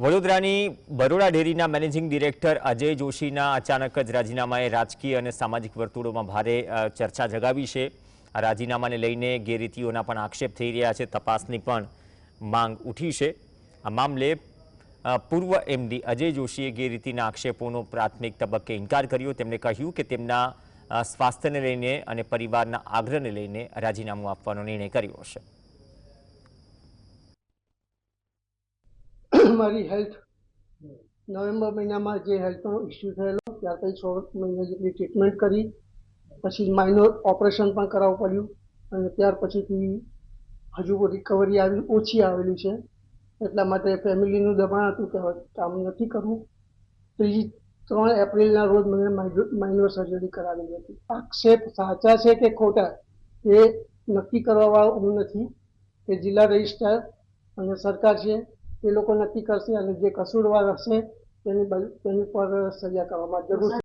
વડોદરાની બરોડા ડેરીના managing director Ajay જોશીના અચાનક જ રાજીનામાએ રાજકીય અને સામાજિક વર્તુળોમાં ભારે ચર્ચા જગાવી છે. આ રાજીનામાને લઈને ગેરરીતિઓના પણ આક્ષેપ થઈ રહ્યા છે. તપાસની પણ માંગ ઉઠી છે. આ મામલે પૂર્વ એમડી અજય જોશીએ ગેરરીતિના આક્ષેપોનો પ્રાથમિક તબક્કે ઇનકાર કર્યો. તેમણે કહ્યું કે તેમના સ્વાસ્થ્યને લઈને અને પરિવારના આગ્રહને લઈને રાજીનામું આપવાનો નિર્ણય કર્યો છે. મારી હેલ્થ નવેમ્બર મહિનામાં જે હેલ્થનો ઇસ્યુ થયેલો ત્યાર પછી છ મહિના જેટલી ટ્રીટમેન્ટ કરી, પછી માઇનોર ઓપરેશન પણ કરાવવું પડ્યું અને ત્યાર પછીથી હજુ રિકવરી આવી ઓછી આવેલી છે. એટલા માટે ફેમિલીનું દબાણ હતું કે કામ નથી કરવું. ત્રીજી ત્રણ એપ્રિલના રોજ મને માઇનોર સર્જરી કરાવેલી હતી. આક્ષેપ સાચા છે કે ખોટા? એ નક્કી કરવાવાળો હું નથી. કે જિલ્લા રજિસ્ટ્રાર અને સરકાર છે. એ લોકો નક્કી કરશે અને જે કસૂરવાર હશે તેની તેની પર સજા કરવામાં જરૂર છે.